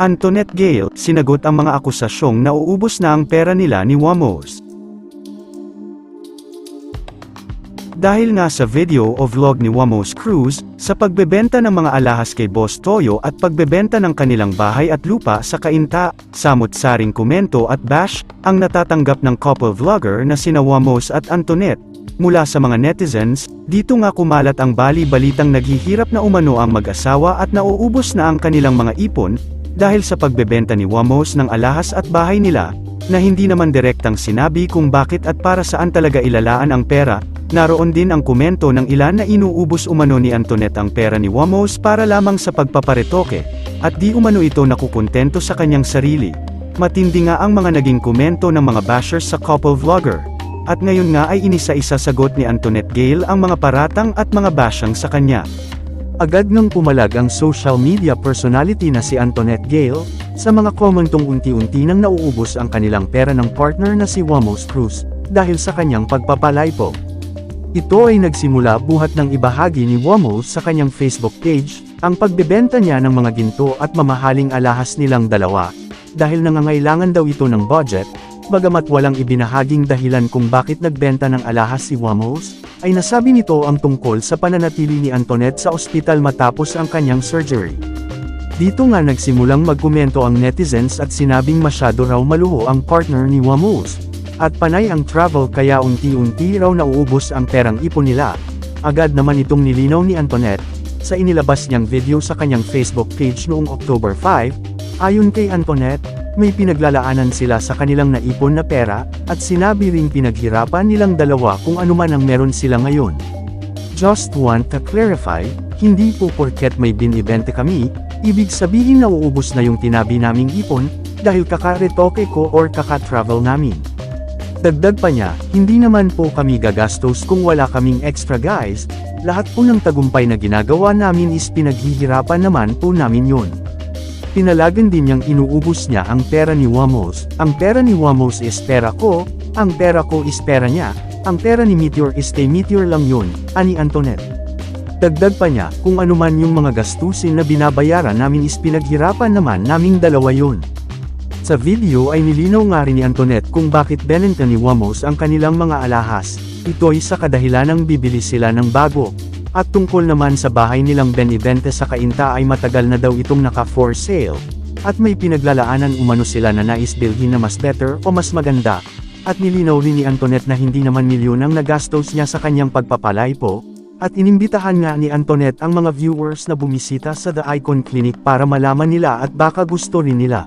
Antoinette Gale, sinagot ang mga akusasyong nauubos na ang pera nila ni Wamos. Dahil nga sa video o vlog ni Wamos Cruz, sa pagbebenta ng mga alahas kay Boss Toyo at pagbebenta ng kanilang bahay at lupa sa Kainta, samot-saring komento at bash, ang natatanggap ng couple vlogger na sina Wamos at Antoinette. Mula sa mga netizens, dito nga kumalat ang bali-balitang naghihirap na umano ang mag-asawa at nauubos na ang kanilang mga ipon, dahil sa pagbebenta ni Wamos ng alahas at bahay nila, na hindi naman direktang sinabi kung bakit at para saan talaga ilalaan ang pera, naroon din ang komento ng ilan na inuubos umano ni Antoinette ang pera ni Wamos para lamang sa pagpaparetoke, at di umano ito nakukontento sa kanyang sarili. Matindi nga ang mga naging komento ng mga bashers sa couple vlogger. At ngayon nga ay inisa-isa sagot ni Antoinette Gale ang mga paratang at mga bashang sa kanya. Agad nang pumalag ang social media personality na si Antoinette Gale, sa mga komentong unti-unti nang nauubos ang kanilang pera ng partner na si Wamos Cruz, dahil sa kanyang pagpapalaypo. Ito ay nagsimula buhat ng ibahagi ni Wamos sa kanyang Facebook page, ang pagbebenta niya ng mga ginto at mamahaling alahas nilang dalawa, dahil nangangailangan daw ito ng budget, bagamat walang ibinahaging dahilan kung bakit nagbenta ng alahas si Wamos, ay nasabi nito ang tungkol sa pananatili ni Antoinette sa ospital matapos ang kanyang surgery. Dito nga nagsimulang magkomento ang netizens at sinabing masyado raw maluho ang partner ni Wamos. At panay ang travel kaya unti-unti raw nauubos ang perang ipon nila. Agad naman itong nilinaw ni Antoinette, sa inilabas niyang video sa kanyang Facebook page noong October 5, ayon kay Antoinette, may pinaglalaanan sila sa kanilang naipon na pera, at sinabi ring pinaghirapan nilang dalawa kung ano man ang meron sila ngayon. Just want to clarify, hindi po porket may binibente kami, ibig sabihin na uubos na yung tinabi naming ipon, dahil kakaretoke ko or kaka-travel namin. Dagdag pa niya, hindi naman po kami gagastos kung wala kaming extra guys, lahat po ng tagumpay na ginagawa namin is pinaghihirapan naman po namin yun. Pinalagan din niyang inuubos niya ang pera ni Wamos, ang pera ni Wamos is pera ko, ang pera ko is pera niya, ang pera ni Meteor is kay Meteor lang yun, ani Antoinette. Dagdag pa niya, kung ano man yung mga gastusin na binabayaran namin is pinaghirapan naman naming dalawa yun. Sa video ay nilinaw nga rin ni Antoinette kung bakit benenta ni Wamos ang kanilang mga alahas, ito ay sa kadahilanang bibili sila ng bago. At tungkol naman sa bahay nilang Benibente sa Kainta ay matagal na daw itong naka for sale, at may pinaglalaanan umano sila na nais bilhin na mas better o mas maganda. At nilinaw rin ni Antoinette na hindi naman milyon ang nagastos niya sa kanyang pagpapalaypo, at inimbitahan nga ni Antoinette ang mga viewers na bumisita sa The Icon Clinic para malaman nila at baka gusto rin nila.